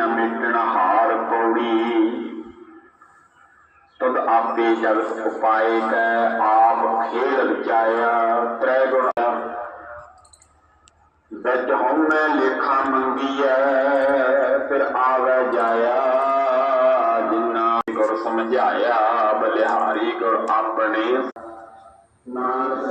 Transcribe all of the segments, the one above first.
ਨ ਮਿਟਣ ਹਾਰ ਪੌੜੀ। ਤਦ ਆਪੇ ਜਗਤ ਉਪਾਏ ਕੈ, ਆਪ ਖੇਲ ਰਚਾਇਆ, ਤ੍ਰੈ ਗੁਣ ਵਿੱਚ ਹਉਮੈ ਲੇਖਾ ਮੰਗੀਐ, ਫਿਰ ਆਵੈ ਜਾਇਆ। ਜਿਨਾ ਗੁਰ ਸਮਝਾਇਆ, ਬਲਿਹਾਰੀ ਗੁਰ ਆਪਣੇ। ਨਾਨਕ ਨਾਮ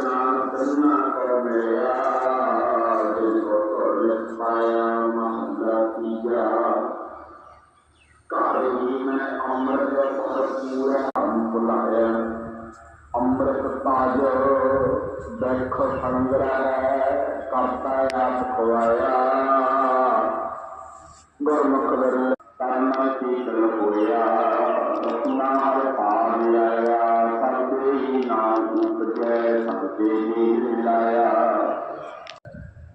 ਹਮ ਬੁਲਾਇਆ ਅੰਮ੍ਰਿਤ ਤਾਜ ਦੇਖ ਸੰਗਰਾ ਕਰਤਾ ਆਪ ਖਵਾਇਆ। ਗੁਰਮੁਖ ਦਰ ਕਰਨਾ ਕੀਰਤਨ ਹੋਇਆ। ਨਾਮ ਪਾਣ ਆਇਆ ਸਭੇ ਹੀ ਨਾਮ ਉਪਜੈ ਸਭੇ ਹੀ ਮਿਲਾਇਆ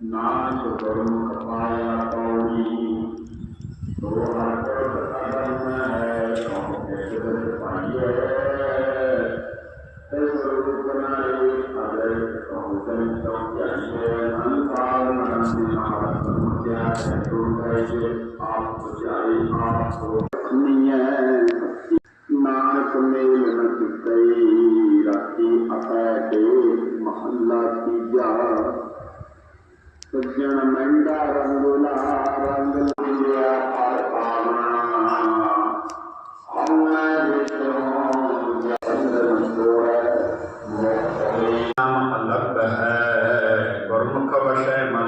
ਨਾਨਕ ਗੁਰਮੁਖ ਪਾਇਆ ਪੌੜੀ ਸੋ ਹਰ ਕਦਮ ਨਾਨਕ ਮੇਲ ਨ ਕਿਤਈ ਰਾਤੀ ਆਪੈ ਕੇ ਮਹੱਲਾ ਤੀਜਾ। ਸੱਜਣ ਮਹਿੰਦਾ ਰੰਗੁਲਾ ਰੰਗ ਲਿਆ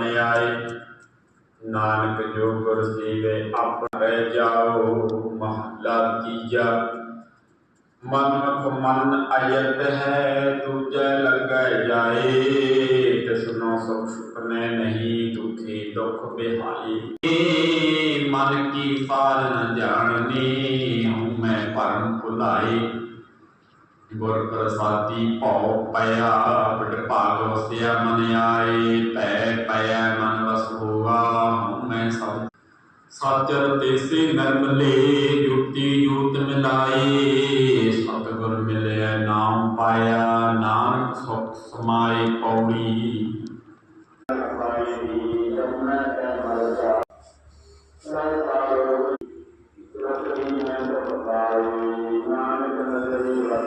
ਵਸ਼ੈ ਆਏ ਨਾਨਕ ਜੋ ਗੁਰ ਸੇਵੇ ਆਪੇ ਜਾਓ ਮਹਲਾ ਤੀਜਾ। ਮਨੁਖ ਮਨ ਅਯਤ ਹੈ, ਦੂਜੈ ਲੱਗੈ ਜਾਏ। ਤਿਸਨੋ ਸੁਖ ਸੁਪਨੇ ਨਹੀਂ, ਦੁਖੀ ਦੁਖ ਬਿਹਾਈ ਮਨ ਕੀ ਪਾਲ ਜਾਣਨੀ, ਹਉ ਮੈਂ ਪਰਮ ਭੁਲਾਈ ਗੁਰ ਪ੍ਰਸਾਦੀ ਭਉ ਪਿਆ ਬਟ ਵਸਿਆ ਮਨ ਆਏ ਪੈ ਪਿਆ ਮਨ ਵਸ ਹੋਆ ਮੈਂ ਸਭ। ਸਾਚਰ ਦੇਸੇ ਨਰਮਲੇ ਜੁਤੀ ਜੂਤ ਮਿਲਾਏ, ਸਤਿਗੁਰ ਮਿਲਿਆ ਨਾਮ ਪਾਇਆ, ਨਾਨਕ ਸੁਖ ਸਮਾਏ ਪੌੜੀ। ਨਾਨਕ ਨਦਰੀ ਵਸਲੇ